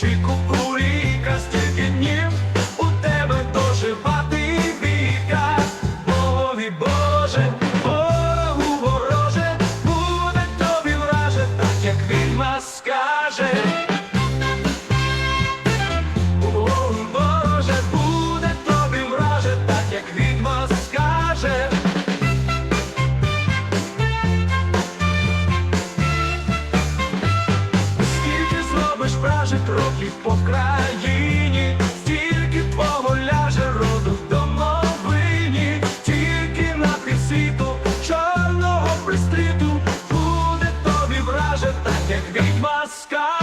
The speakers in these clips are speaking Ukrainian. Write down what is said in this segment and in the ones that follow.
Чику куріка, стільки днів у тебе доживати віка, Богові Боже, Богу вороже, буде тобі враже, так як він нас скаже. покаже трохи по країні, стільки твого ляже роду в домовині, тільки на світу чорного пристріту буде тобі враже, так як відьмаска.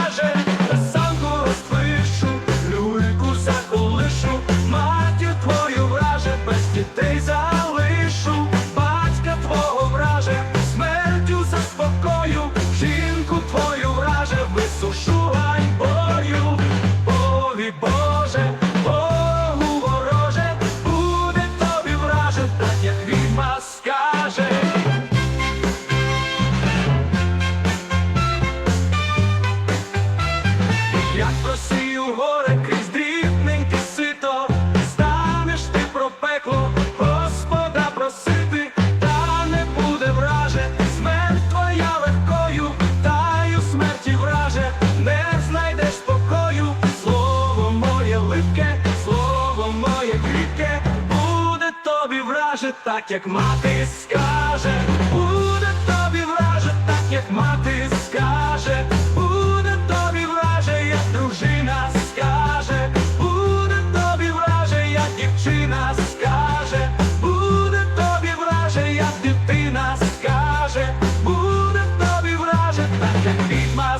як просію горе крізь дрібненьке сито, станеш ти про пекло, Господа просити, та не буде враже, смерть твоя легкою, таю смерті враже, не знайдеш спокою, слово моє липке, слово моє кріпке, буде тобі враже, так як мати скаже.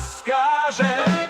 Скаже,